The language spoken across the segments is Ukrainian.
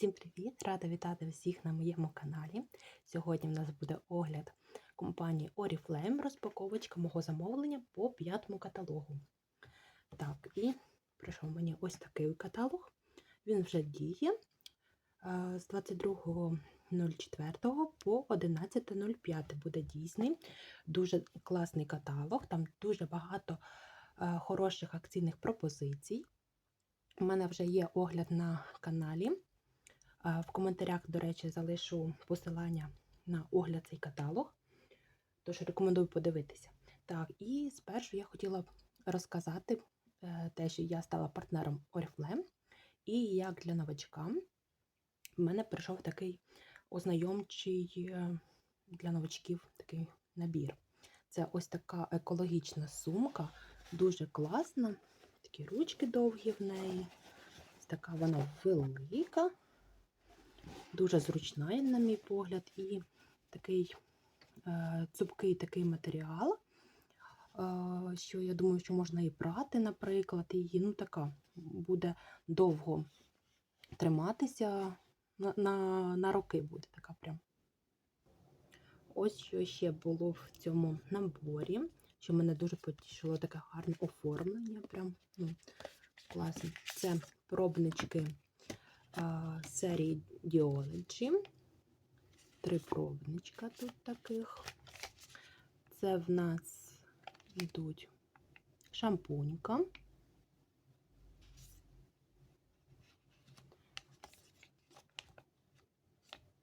Всім привіт! Рада вітати всіх на моєму каналі. Сьогодні в нас буде огляд компанії Oriflame, розпаковочка мого замовлення по п'ятому каталогу. Так, і прийшов мені ось такий каталог. Він вже діє з 22.04 по 11.05 буде дійсний. Дуже класний каталог, там дуже багато хороших акційних пропозицій. У мене вже є огляд на каналі. В коментарях, до речі, залишу посилання на огляд цей каталог, тож рекомендую подивитися. Так, і спершу я хотіла розказати е, те, що я стала партнером Oriflame, і як для новачка в мене прийшов такий ознайомчий е, для новачків такий набір. Це ось така екологічна сумка, дуже класна, такі ручки довгі в неї. Така вона велика. Дуже зручна, на мій погляд, і такий е, цупкий такий матеріал, е, що я думаю, що можна і прати, наприклад, її ну така буде довго триматися, на, на, на роки буде така прям. Ось що ще було в цьому наборі, що мене дуже потішило таке гарне оформлення. Прям ну, класно. Це пробнички серії Діоледжі. Три пробничка тут таких. Це в нас йдуть шампунька.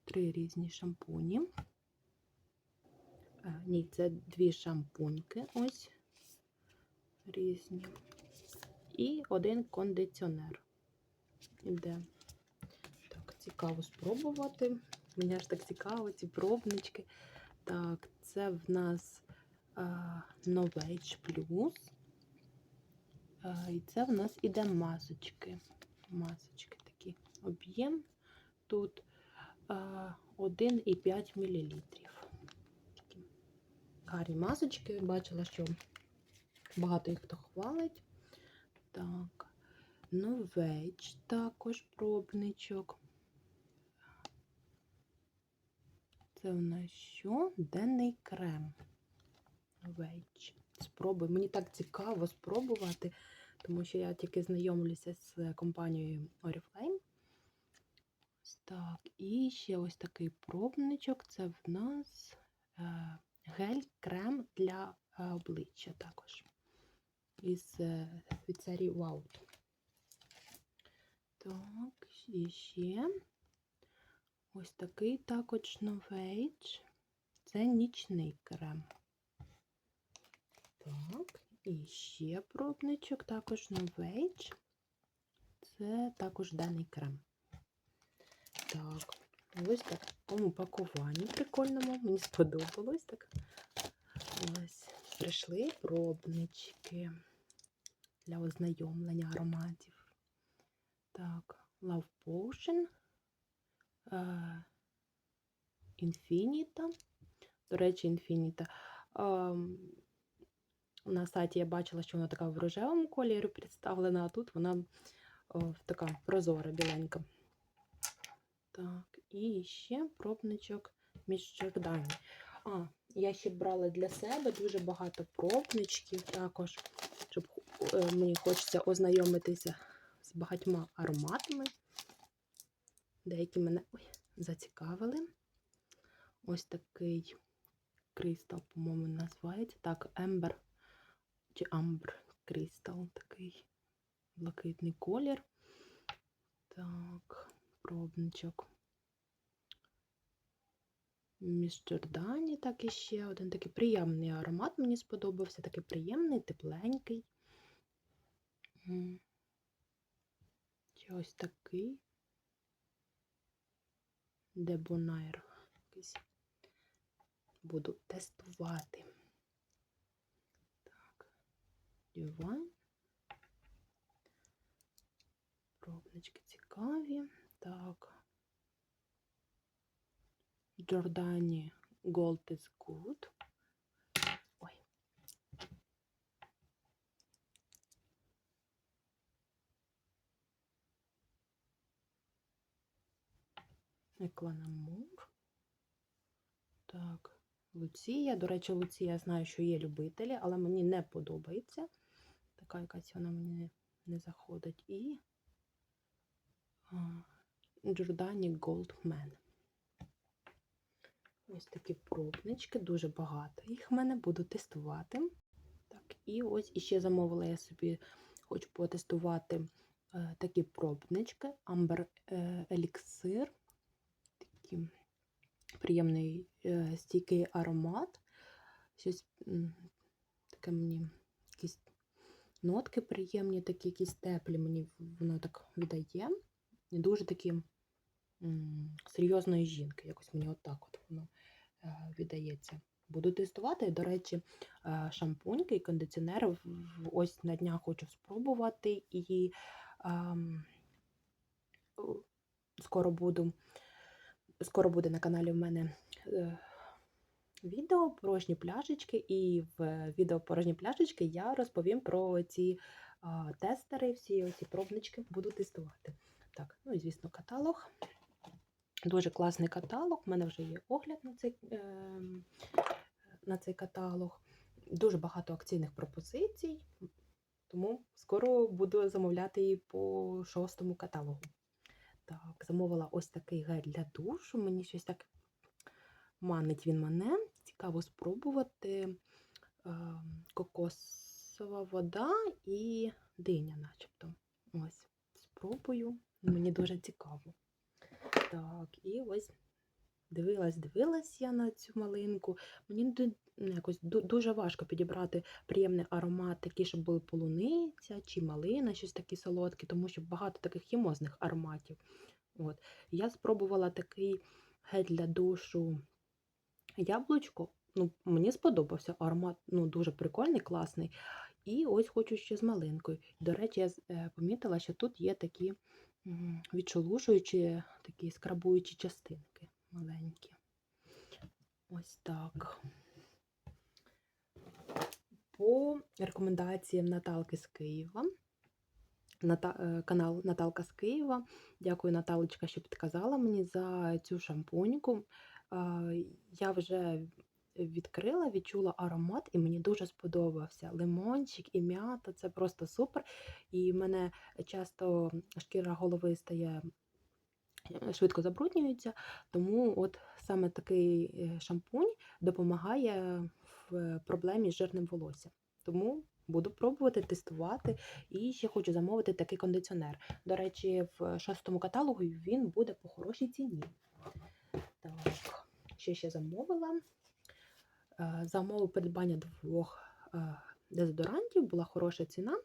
Три різні шампуні. А, ні, це дві шампуньки ось різні. І один кондиціонер. Іде цікаво спробувати. Мені ж так цікаво, ці пробнички. Так, це в нас Novage Plus. І це в нас іде масочки. Масочки такі об'єм. Тут 1,5 мл. Такі гарні масочки. Бачила, що багато їх хто хвалить. Так, Novage також пробничок. Це у нас що? Денний крем. Веч. Спробуй. Мені так цікаво спробувати, тому що я тільки знайомлюся з компанією Oriflame. Так, і ще ось такий пробничок. Це в нас е, гель-крем для е, обличчя також. Із е, від серії Wow. Так, і ще. Ось такий також новейдж. Це нічний крем. Так, і ще пробничок, також новейдж. Це також даний крем. Так, ось так в такому пакуванні прикольному. Мені сподобалось так. Ось, прийшли пробнички для ознайомлення ароматів. Так, Love Potion. Інфініта. До речі, інфініта. На сайті я бачила, що вона така в рожевому кольорі представлена, а тут вона така прозора, біленька. Так, і ще пробничок між Джордані. А, я ще брала для себе дуже багато пробничків також, щоб е, мені хочеться ознайомитися з багатьма ароматами. Деякі мене ой, зацікавили. Ось такий кристал, по-моєму, називається. Так, Ембер чи Амбр кристал, такий блакитний колір. Так, пробничок. Між так і ще один такий приємний аромат. Мені сподобався, такий приємний, тепленький. Чи ось такий. Дебонайр. Якийсь буду тестувати. Так, диван. Пробнички цікаві. Так. Джордані Gold is Good. Екванамур. Так, Луція. До речі, Луція я знаю, що є любителі, але мені не подобається. Така якась вона мені не, заходить. І Джордані Goldman. Ось такі пробнички, дуже багато їх в мене буду тестувати. Так, і ось іще замовила я собі, хочу потестувати е, такі пробнички, Amber е, Elixir. Такий приємний е, стійкий аромат. Щось таке мені якісь нотки приємні, такі якісь теплі, мені воно так віддає. І дуже такі м, серйозної жінки. Якось мені отак от воно е, віддається. Буду тестувати. До речі, е, шампуньки і кондиціонер в- в- ось на днях хочу спробувати. І ем, скоро буду, скоро буде на каналі в мене е, відео порожні пляшечки, і в відео порожні пляшечки я розповім про ці тестери, всі ці пробнички буду тестувати. Так, ну і звісно, каталог. Дуже класний каталог. У мене вже є огляд на цей, е, на цей каталог. Дуже багато акційних пропозицій, тому скоро буду замовляти її по шостому каталогу. Так, замовила ось такий гель для душу. Мені щось так манить він мене. Цікаво спробувати. Е, кокосова вода і диня, начебто. Ось, спробую. Мені дуже цікаво. Так, і ось дивилась, дивилась я на цю малинку. Мені ну, якось дуже важко підібрати приємний аромат, такий, щоб були полуниця чи малина, щось таке солодке, тому що багато таких хімозних ароматів. От. Я спробувала такий гель для душу яблучко. Ну, мені сподобався аромат, ну, дуже прикольний, класний. І ось хочу ще з малинкою. До речі, я е, помітила, що тут є такі відшелушуючі, такі скрабуючі частинки маленькі. Ось так. По рекомендаціям Наталки з Києва. Ната, е, канал Наталка з Києва. Дякую, Наталочка, що підказала мені за цю шампуньку. Я вже відкрила, відчула аромат, і мені дуже сподобався. Лимончик і м'ята це просто супер. І в мене часто шкіра голови стає швидко забруднюється, тому от саме такий е, шампунь допомагає в проблемі з жирним волоссям. Тому буду пробувати тестувати. І ще хочу замовити такий кондиціонер. До речі, в шостому каталогу він буде по хорошій ціні. Так, що ще замовила? Е, придбання двох е, дезодорантів була хороша ціна.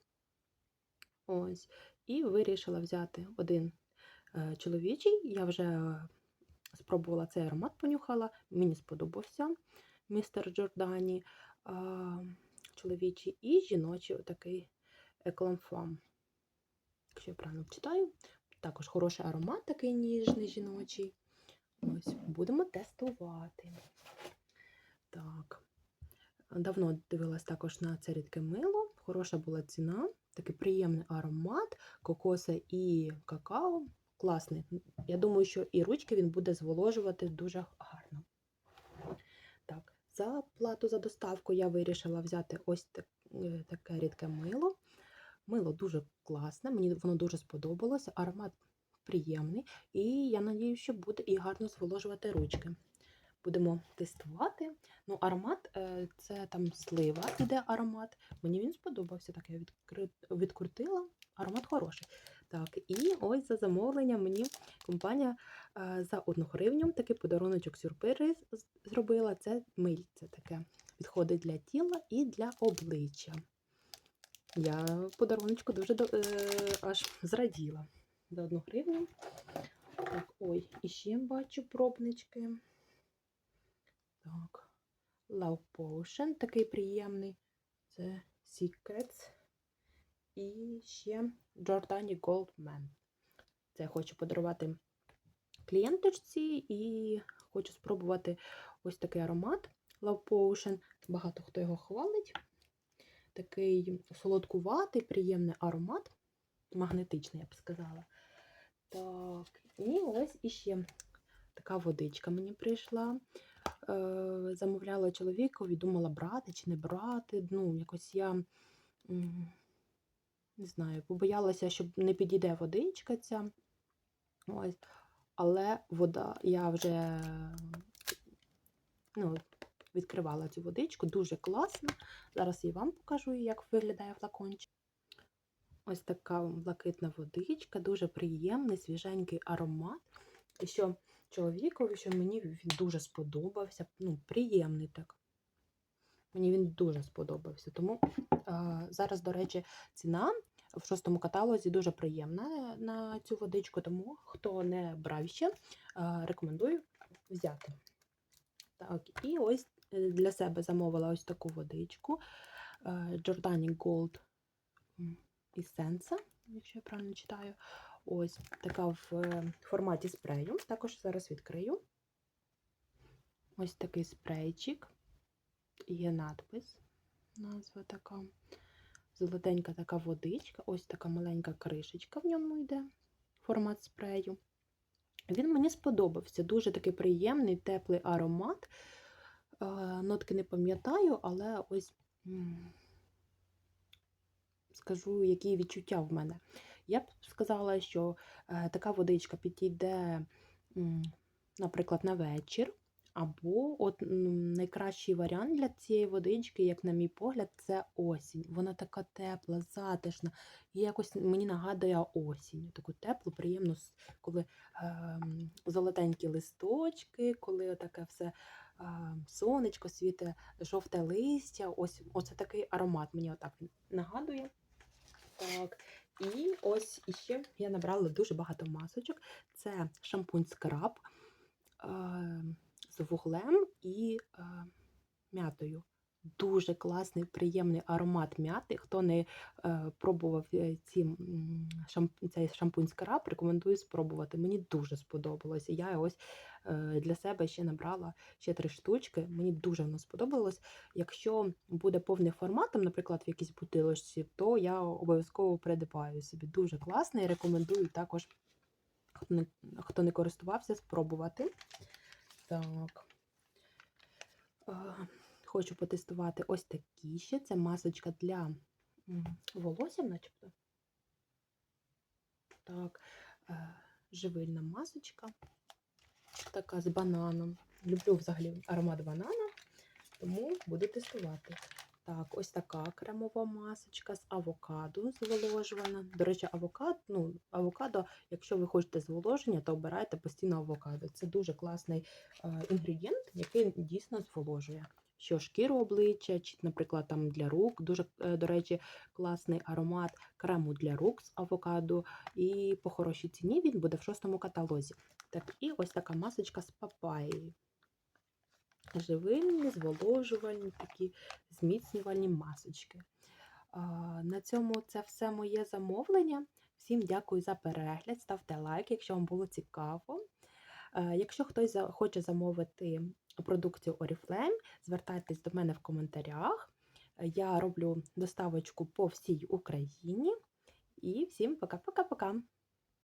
Ось. І вирішила взяти один е, чоловічий. Я вже е, спробувала цей аромат, понюхала. Мені сподобався містер Джордані е, чоловічий і жіночий отакий екламфам. Якщо я правильно читаю, також хороший аромат, такий ніжний жіночий. Ось, будемо тестувати. Так. Давно дивилась також на це рідке мило. Хороша була ціна, такий приємний аромат, кокоса і какао. Класний. Я думаю, що і ручки він буде зволожувати дуже гарно. Так, за плату за доставку я вирішила взяти ось е, таке рідке мило. Мило дуже класне, мені воно дуже сподобалося. Аромат приємний, і я надію, що буде і гарно зволожувати ручки. Будемо тестувати. Ну, аромат е, це там слива іде аромат. Мені він сподобався. Так, я відкри... відкрутила. Аромат хороший. Так, і ось за замовлення мені компанія е, за одну гривню такий подаруночок сюрприз зробила. Це мильце таке. Підходить для тіла і для обличчя. Я подаруночку дуже е, аж зраділа за одну гривню. Так, ой, і ще бачу пробнички. Так. Love Potion, такий приємний. Це Secrets. І ще Giordani Goldman. Це хочу подарувати клієнточці і хочу спробувати ось такий аромат Love Potion. Багато хто його хвалить. Такий солодкуватий, приємний аромат. Магнетичний, я б сказала. Так, і ось іще така водичка мені прийшла. Е, замовляла чоловікові, думала брати чи не брати. Ну, якось я не знаю, побоялася, щоб не підійде водичка ця. Ось. Але вода, я вже ну, відкривала цю водичку, дуже класно. Зараз я вам покажу, як виглядає флакончик. Ось така блакитна водичка, дуже приємний, свіженький аромат. І що чоловікові, що мені він дуже сподобався. Ну, приємний так. Мені він дуже сподобався. Тому е, зараз, до речі, ціна в шостому каталозі дуже приємна на цю водичку, тому хто не брав ще, е, рекомендую взяти. Так, і ось е, для себе замовила ось таку водичку е, Giordani Gold Essence, якщо я правильно читаю. Ось така в е, форматі спрею. Також зараз відкрию. Ось такий спрейчик. Є надпис, назва така. Золотенька така водичка, ось така маленька кришечка в ньому йде, формат спрею. Він мені сподобався. Дуже такий приємний, теплий аромат. Е, Нотки не пам'ятаю, але ось скажу, які відчуття в мене. Я б сказала, що е, така водичка підійде, наприклад, на вечір. Або от найкращий варіант для цієї водички, як на мій погляд, це осінь. Вона така тепла, затишна. І якось мені нагадує осінь. Таку теплу, приємну, коли ем, золотенькі листочки, коли таке все ем, сонечко світе, жовте листя. Ось оце такий аромат мені отак нагадує. Так. І ось іще я набрала дуже багато масочок. Це шампунь скраб. Ем, з вуглем і е, м'ятою. Дуже класний, приємний аромат м'яти. Хто не е, пробував е, ці, шамп... цей шампунь скраб, рекомендую спробувати. Мені дуже сподобалося. Я ось е, для себе ще набрала ще три штучки. Мені дуже воно сподобалось. Якщо буде повний форматом, наприклад, в якійсь бутилочці, то я обов'язково придбаю собі. Дуже класний. Рекомендую також, хто не, хто не користувався, спробувати. Так. Хочу потестувати ось такі ще. Це масочка для волосся, начебто. Так, е, живильна масочка. Така з бананом. Люблю взагалі аромат банана, тому буду тестувати. Так, ось така кремова масочка з авокадо зволожувана. До речі, авокадо, ну, авокадо, якщо ви хочете зволоження, то обирайте постійно авокадо. Це дуже класний е, інгредієнт, який дійсно зволожує. Що шкіру обличчя, чи, наприклад, там для рук. Дуже, е, до речі, класний аромат крему для рук з авокадо. І по хорошій ціні він буде в шостому каталозі. Так, і ось така масочка з папаєю. Живильні, зволожувальні, такі зміцнювальні масочки. На цьому це все моє замовлення. Всім дякую за перегляд. Ставте лайк, якщо вам було цікаво. Якщо хтось хоче замовити продукцію Oriflame, звертайтесь до мене в коментарях. Я роблю доставочку по всій Україні. І всім пока-пока-пока!